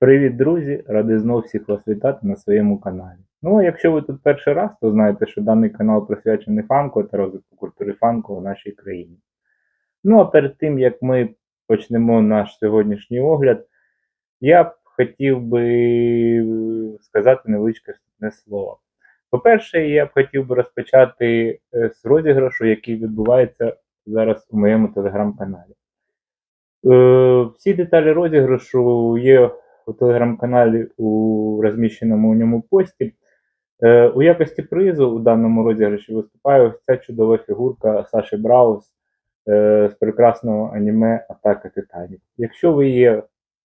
Привіт, друзі! Радий знов всіх вас вітати на своєму каналі. Ну, а якщо ви тут перший раз, то знаєте, що даний канал присвячений фанку та розвитку культури фанку в нашій країні. Ну а перед тим як ми почнемо наш сьогоднішній огляд, я б хотів би сказати невеличке вступне слово. По-перше, я б хотів би розпочати е, з розіграшу, який відбувається зараз у моєму телеграм-каналі. Е, Всі деталі розіграшу є у телеграм-каналі у розміщеному у ньому пості. Е, У якості призу у даному розіграші виступає ось ця чудова фігурка Саші Браус е, з прекрасного аніме Атака Титанів. Якщо ви є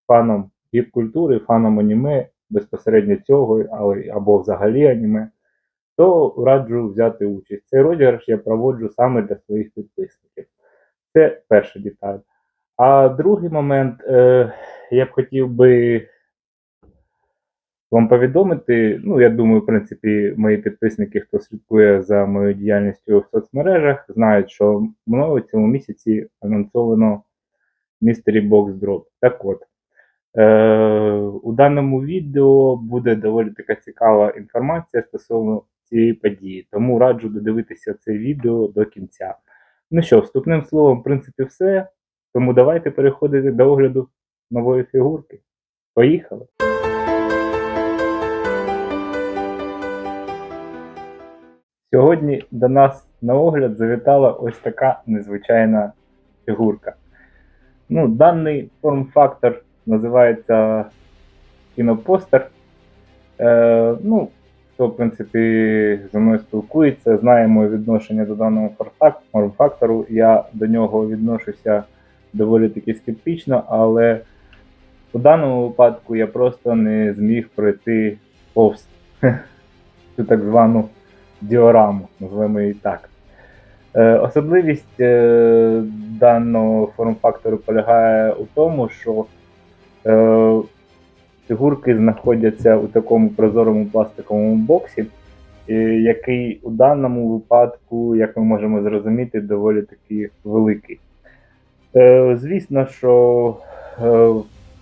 фаном гіп-культури, фаном аніме, безпосередньо цього, або взагалі аніме, то раджу взяти участь. Цей розіграш я проводжу саме для своїх підписників. Це перша деталь. А другий момент, е, я б хотів би вам повідомити. Ну, я думаю, в принципі, мої підписники, хто слідкує за моєю діяльністю в соцмережах, знають, що мною в цьому місяці анонсовано Mystery Box Drop. Так от, е, у даному відео буде доволі така цікава інформація стосовно цієї події, тому раджу додивитися це відео до кінця. Ну що, вступним словом, в принципі, все. Тому давайте переходити до огляду нової фігурки. Поїхали! Сьогодні до нас на огляд завітала ось така незвичайна фігурка. Ну, даний форм-фактор називається кінопостер. Е, ну, хто, в принципі, зі мною спілкується, знає моє відношення до даного форм-фак- форм-фактору. Я до нього відношуся доволі таки скептично, але у даному випадку я просто не зміг пройти повз цю так звану діораму, називаємо її так. Е, особливість е, даного форм-фактору полягає у тому, що е, фігурки знаходяться у такому прозорому пластиковому боксі, який у даному випадку, як ми можемо зрозуміти, доволі таки великий. Звісно, що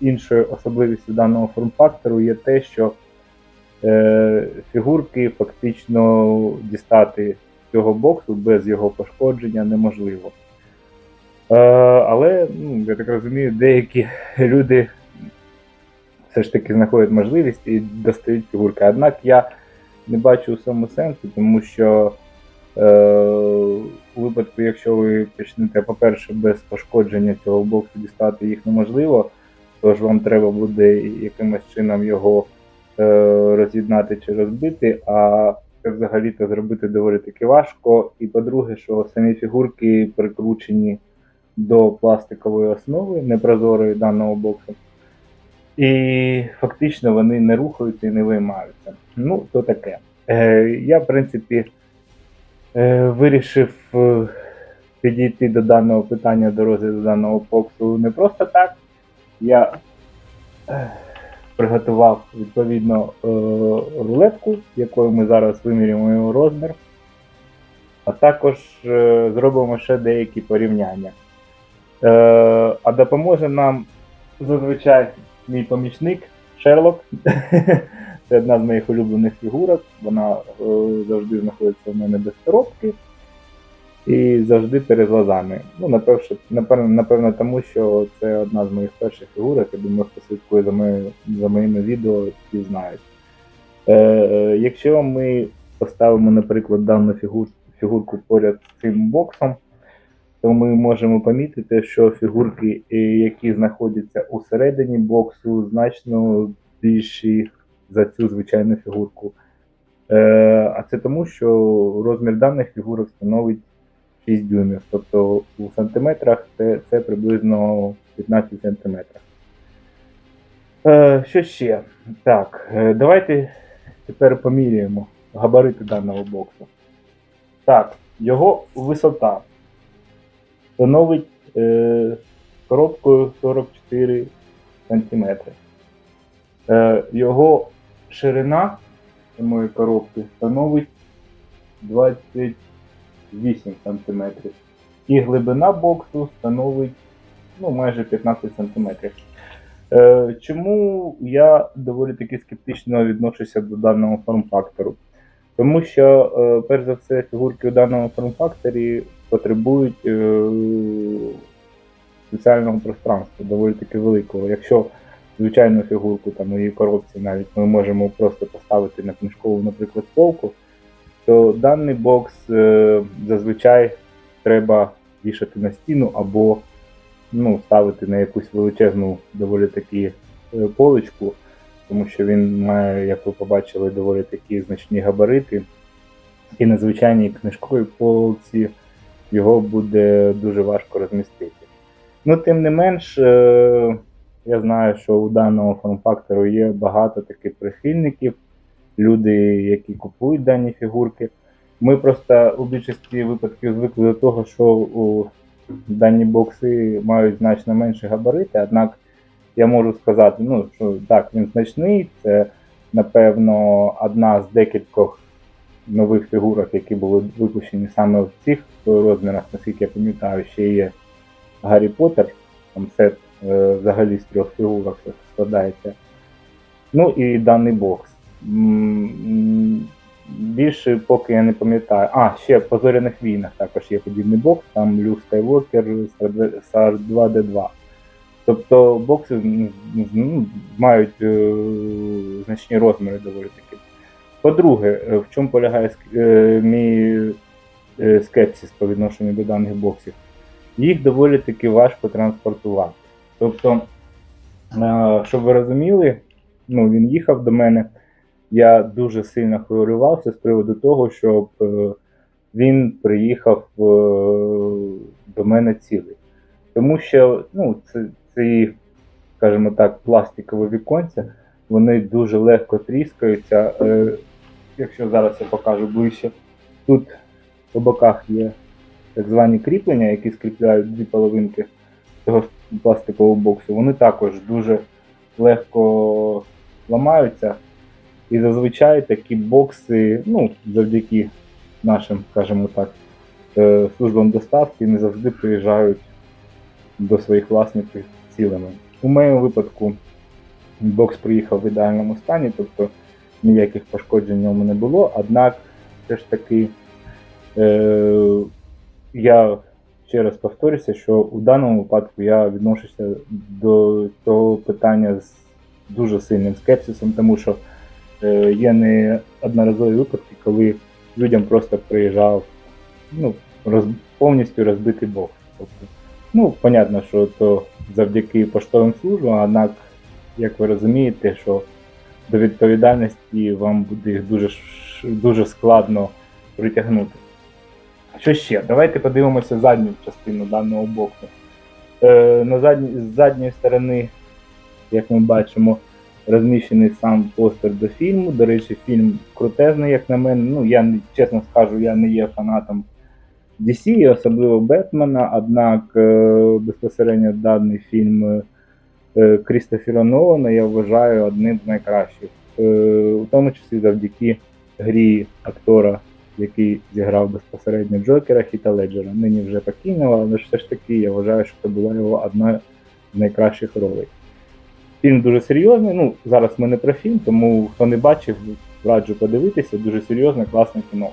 іншою особливістю даного форм-фактору є те, що фігурки фактично дістати з цього боксу без його пошкодження неможливо. Е, але, ну, я так розумію, деякі люди все ж таки знаходять можливість і достають фігурки. Однак я не бачу у цьому сенсу, тому що е, у випадку, якщо ви почнете, по-перше, без пошкодження цього боксу дістати їх неможливо, тож вам треба буде якимось чином його е, роз'єднати чи розбити, а взагалі-то зробити доволі таки важко. І по-друге, що самі фігурки прикручені до пластикової основи непрозорої даного боксу. І фактично вони не рухаються і не виймаються. Ну, то таке. Е, я, в принципі, е, вирішив е, підійти до даного питання, до розгляду даного боксу не просто так. Я е, приготував відповідно е, рулетку, якою ми зараз вимірюємо його розмір, а також е, зробимо ще деякі порівняння. Е, а допоможе нам зазвичай мій помічник Шерлок. Це одна з моїх улюблених фігурок. Вона завжди знаходиться в мене без коробки і завжди перед глазами. Ну, напевно, напевно, напевно, тому що це одна з моїх перших фігурок. Я думаю, хто слідкує за, моє, за моїми відео, ті знають. Е, е, якщо ми поставимо, наприклад, дану фігур, фігурку поряд з цим боксом, то ми можемо помітити, що фігурки, е, які знаходяться усередині боксу, значно більші за цю звичайну фігурку. Е, а це тому, що розмір даних фігурок становить 6 дюймів. Тобто у сантиметрах це, це приблизно 15 сантиметрів. Е, що ще? Так, е, давайте тепер поміряємо габарити даного боксу. Так, його висота становить е, коробкою 44 см. Е, його ширина самої коробки становить 28 см. І глибина боксу становить ну, майже 15 см. Е, чому я доволі таки скептично відношуся до даного форм-фактору? Тому що, е, перш за все, фігурки у даному форм-факторі потребують е, спеціального пространства, доволі таки великого. Якщо звичайну фігурку там у її коробці навіть ми можемо просто поставити на книжкову, наприклад, полку, то даний бокс е, зазвичай треба вішати на стіну або ну, ставити на якусь величезну доволі таки е, поличку, тому що він має, як ви побачили, доволі такі значні габарити. І на звичайній книжковій полці його буде дуже важко розмістити. Ну, тим не менш, е, я знаю, що у даного форм-фактору є багато таких прихильників, люди, які купують дані фігурки. Ми просто у більшості випадків звикли до того, що у дані бокси мають значно менші габарити, однак я можу сказати, ну, що так, він значний, це, напевно, одна з декількох нових фігурок, які були випущені саме в цих розмірах, наскільки я пам'ятаю, ще є Гаррі Поттер, там сет е, взагалі з трьох фігурок складається. Ну і даний бокс. Більше поки я не пам'ятаю. А, ще в Позоряних війнах також є подібний бокс, там Люк Скайвокер SAR 2D2. Тобто бокси ну, мають е, значні розміри доволі таки. По-друге, е, в чому полягає е, мій е, скепсис по відношенню до даних боксів? Їх доволі таки важко транспортувати. Тобто, е, щоб ви розуміли, ну, він їхав до мене. Я дуже сильно хвилювався з приводу того, щоб е, він приїхав е, до мене цілий. Тому що ну, ці, скажімо так, пластикові віконця, вони дуже легко тріскаються. Е, якщо зараз я покажу ближче, тут по боках є так звані кріплення, які скріпляють дві половинки цього пластикового боксу. Вони також дуже легко ламаються. І зазвичай такі бокси, ну, завдяки нашим, скажімо так, е, службам доставки не завжди приїжджають до своїх власників цілими. У моєму випадку бокс приїхав в ідеальному стані, тобто ніяких пошкоджень в ньому не було. Однак, все ж таки, е, я ще раз повторюся, що у даному випадку я відношуся до цього питання з дуже сильним скепсисом, тому що є не одноразові випадки, коли людям просто приїжджав ну, роз, повністю розбитий бокс. Тобто, ну, понятно, що то завдяки поштовим службам, однак, як ви розумієте, що до відповідальності вам буде дуже, дуже складно притягнути. Що ще? Давайте подивимося задню частину даного боксу. Е, на задні, з задньої сторони, як ми бачимо, розміщений сам постер до фільму. До речі, фільм крутезний, як на мене. Ну, я чесно скажу, я не є фанатом DC, особливо Бетмена, однак е, безпосередньо даний фільм е, Крістофера Нолана я вважаю одним з найкращих. Е, у тому числі завдяки грі актора, який зіграв безпосередньо Джокера Хіта Леджера. Нині вже покійного, але все ж таки я вважаю, що це була його одна з найкращих ролей. Фільм дуже серйозний. Ну, зараз ми не про фільм, тому хто не бачив, раджу подивитися. Дуже серйозне, класне кіно.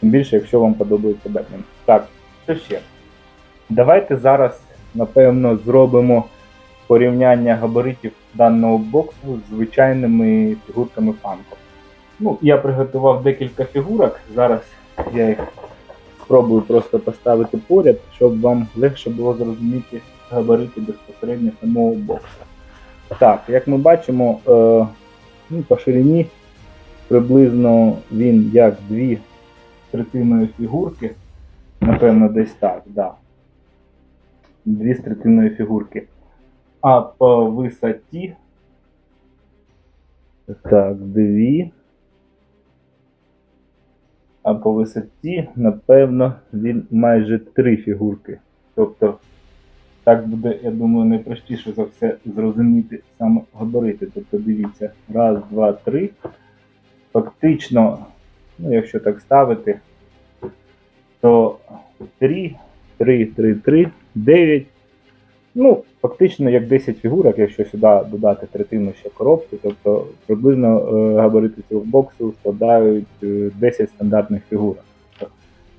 Тим більше, якщо вам подобається Бетмен. Так, що ще? Давайте зараз, напевно, зробимо порівняння габаритів даного боксу з звичайними фігурками фанко. Ну, я приготував декілька фігурок. Зараз я їх спробую просто поставити поряд, щоб вам легше було зрозуміти габарити безпосередньо самого боксу. Так, як ми бачимо, е, ну, по ширині приблизно він як дві третинної фігурки. Напевно, десь так, да. Дві з третинної фігурки. А по висоті. Так, дві. А по висоті, напевно, він майже три фігурки. Тобто, так буде, я думаю, найпростіше за все зрозуміти саме габарити. Тобто, дивіться, раз, два, три. Фактично, ну, якщо так ставити, то 3, 3, 3, 3, 9, Ну, фактично як 10 фігурок, якщо сюди додати третину ще коробки, тобто приблизно е, габарити цього боксу складають е, 10 стандартних фігурок.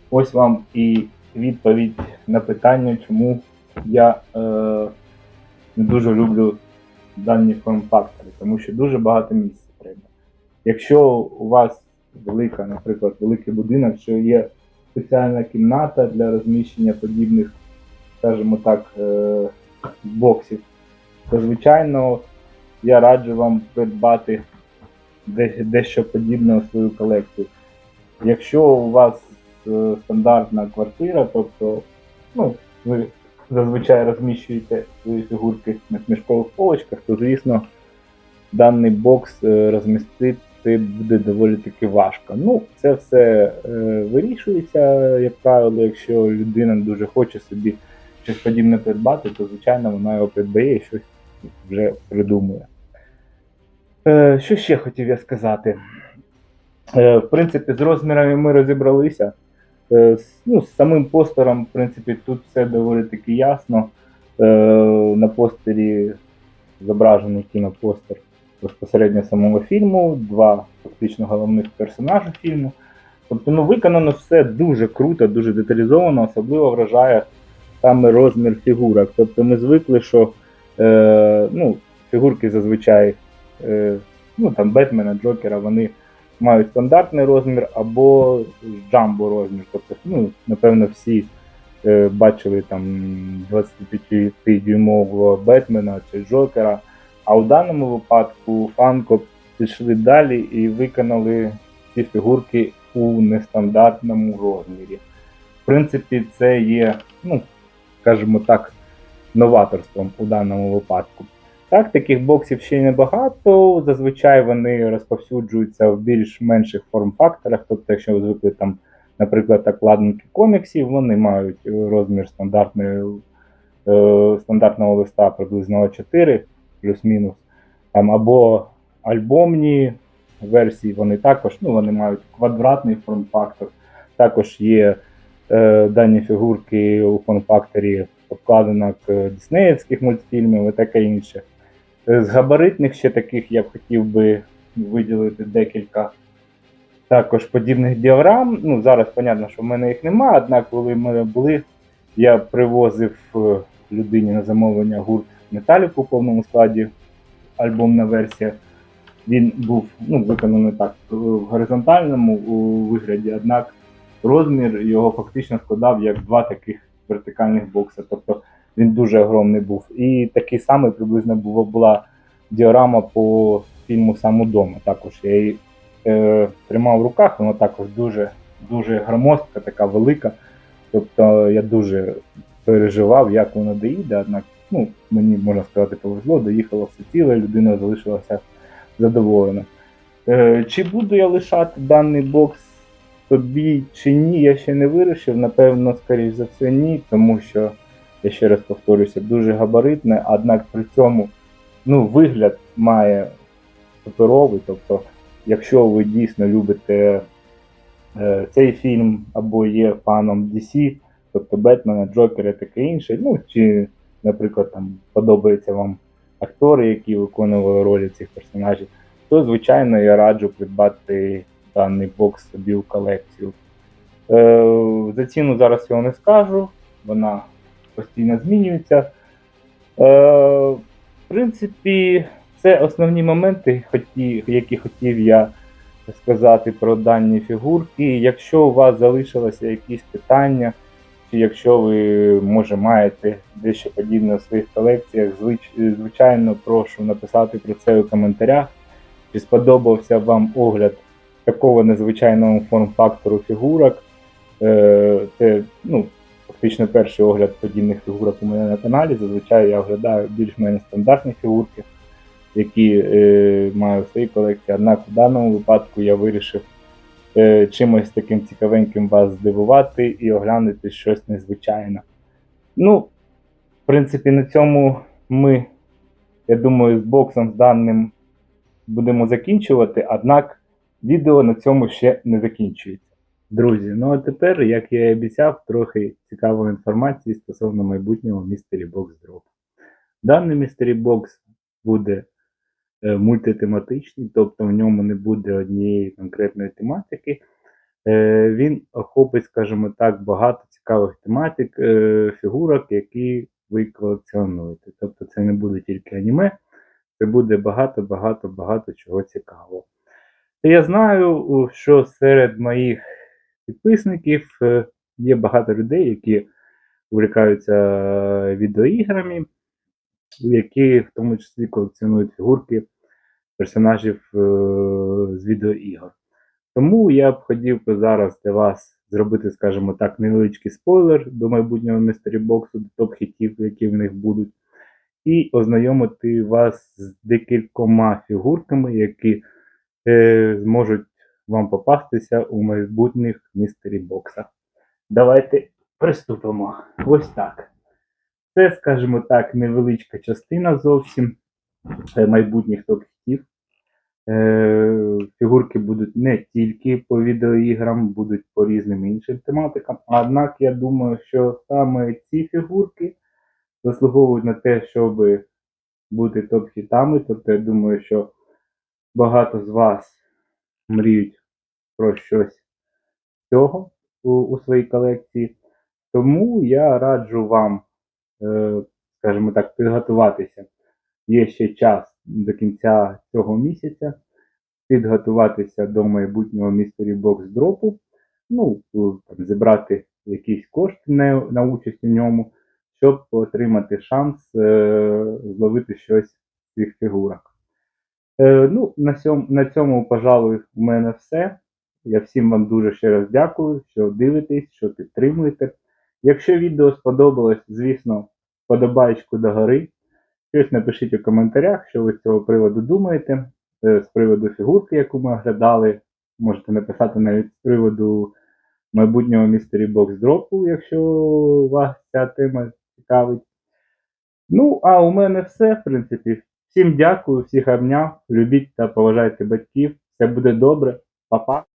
Ось вам і відповідь на питання, чому я е, не дуже люблю дані форм-фактори, тому що дуже багато місця треба. Якщо у вас велика, наприклад, великий будинок, що є спеціальна кімната для розміщення подібних, скажімо так, е, боксів, то звичайно я раджу вам придбати дещо подібне у свою колекцію. Якщо у вас е, стандартна квартира, тобто ну, ви зазвичай розміщуєте свої фігурки на книжкових полочках, то звісно даний бокс е, розмістити буде доволі таки важко. Ну, це все е, вирішується, як правило, якщо людина дуже хоче собі щось подібне придбати, то звичайно вона його придбає і щось вже придумує. Е, що ще хотів я сказати? В принципі, з розмірами ми розібралися. Е, ну, з самим постером, в принципі, тут все доволі таки ясно. Е, на постері зображений кінопостер безпосередньо самого фільму, два фактично головних персонажі фільму. Тобто, ну, виконано все дуже круто, дуже деталізовано, особливо вражає саме розмір фігурок. Тобто ми звикли, що е, ну, фігурки зазвичай е, ну, там, Бетмена, Джокера, вони мають стандартний розмір або джамбо розмір. Тобто, ну, напевно, всі е, бачили там 25-дюймового Бетмена чи Джокера. А у даному випадку Фанко пішли далі і виконали ці фігурки у нестандартному розмірі. В принципі, це є, ну, скажімо так, новаторством у даному випадку. Так, таких боксів ще й небагато. Зазвичай вони розповсюджуються в більш-менших форм-факторах. Тобто, якщо ви звикли там, наприклад, окладинки коміксів, вони мають розмір стандартної, е, стандартного листа приблизно 4 плюс-мінус. Там, або альбомні версії, вони також ну, вони мають квадратний форм-фактор. Також є е, дані фігурки у форм-факторі обкладинок е, диснеївських мультфільмів і таке інше. Е, З габаритних ще таких я б хотів би виділити декілька також подібних діаграм. Ну, зараз, понятно, що в мене їх немає, однак, коли в мене були, я привозив е, людині на замовлення гурт Металіку у повному складі, альбомна версія. Він був ну, виконаний так в горизонтальному вигляді, однак розмір його фактично складав як два таких вертикальних бокси. Тобто він дуже огромний був. І такий самий приблизно була, була діорама по фільму Сам удома. Також я її е, тримав в руках, вона також дуже, дуже громоздка, така велика. Тобто я дуже переживав, як воно доїде, однак ну, мені можна сказати, повезло, доїхало все ціле, людина залишилася задоволена. Е, чи буду я лишати даний бокс тобі чи ні, я ще не вирішив. Напевно, скоріш за все, ні, тому що, я ще раз повторюся, дуже габаритне, однак при цьому ну, вигляд має суперовий. Тобто, якщо ви дійсно любите е, цей фільм або є фаном DC, тобто Бетмена, Джокера таке інше, ну чи, наприклад, там подобаються вам актори, які виконували ролі цих персонажів, то звичайно я раджу придбати даний бокс собі у колекцію. Е, за ціну зараз його не скажу, вона постійно змінюється. Е, в принципі, це основні моменти, які хотів я сказати про дані фігурки. Якщо у вас залишилося якісь питання, чи якщо ви, може, маєте дещо подібне у своїх колекціях, звич- звичайно, прошу написати про це у коментарях. Чи сподобався вам огляд такого незвичайного форм-фактору фігурок? Е, Це ну, фактично перший огляд подібних фігурок у мене на каналі. Зазвичай я оглядаю більш-менш стандартні фігурки, які е, маю в своїй колекції. Однак у даному випадку я вирішив е, чимось таким цікавеньким вас здивувати і оглянути щось незвичайне. Ну, в принципі, на цьому ми, я думаю, з боксом з даним будемо закінчувати, однак відео на цьому ще не закінчується. Друзі, ну а тепер, як я і обіцяв, трохи цікавої інформації стосовно майбутнього містері Box Drop. Даний Mystery Box буде е, мультитематичний, тобто в ньому не буде однієї конкретної тематики. Е, Він охопить, скажімо так, багато цікавих тематик, е, фігурок, які ви колекціонуєте. Тобто це не буде тільки аніме, це буде багато-багато-багато чого цікавого. Я знаю, що серед моїх підписників е, є багато людей, які увлікаються е, відеоіграми, які в тому числі колекціонують фігурки персонажів е, з відеоігор. Тому я б хотів зараз для вас зробити, скажімо так, невеличкий спойлер до майбутнього Box, до топ-хітів, які в них будуть, і ознайомити вас з декількома фігурками, які е, зможуть вам попастися у майбутніх Mystery Boxах. Давайте приступимо. Ось так. Це, скажімо так, невеличка частина зовсім е, майбутніх топ-хітів. Е, Фігурки будуть не тільки по відеоіграм, будуть по різним іншим тематикам. Однак я думаю, що саме ці фігурки заслуговують на те, щоб бути топ-хітами. Тобто я думаю, що багато з вас мріють про щось цього у, у своїй колекції. Тому я раджу вам, е, скажімо так, підготуватися. Є ще час до кінця цього місяця підготуватися до майбутнього Mystery Box дропу, ну, там, зібрати якісь кошти на, на участь у ньому, щоб отримати шанс е, зловити щось з цих фігурок. Е, ну, на, цьому, на цьому, пожалуй, у мене все. Я всім вам дуже ще раз дякую, що дивитесь, що підтримуєте. Якщо відео сподобалось, звісно, подобаєчку догори. Щось напишіть у коментарях, що ви з цього приводу думаєте. Е, З приводу фігурки, яку ми оглядали. Можете написати навіть з приводу майбутнього Mystery Box дропу, якщо вас ця тема цікавить. Ну, а у мене все, в принципі. Всім дякую, всіх обняв. Любіть та поважайте батьків. Все буде добре. Па-па.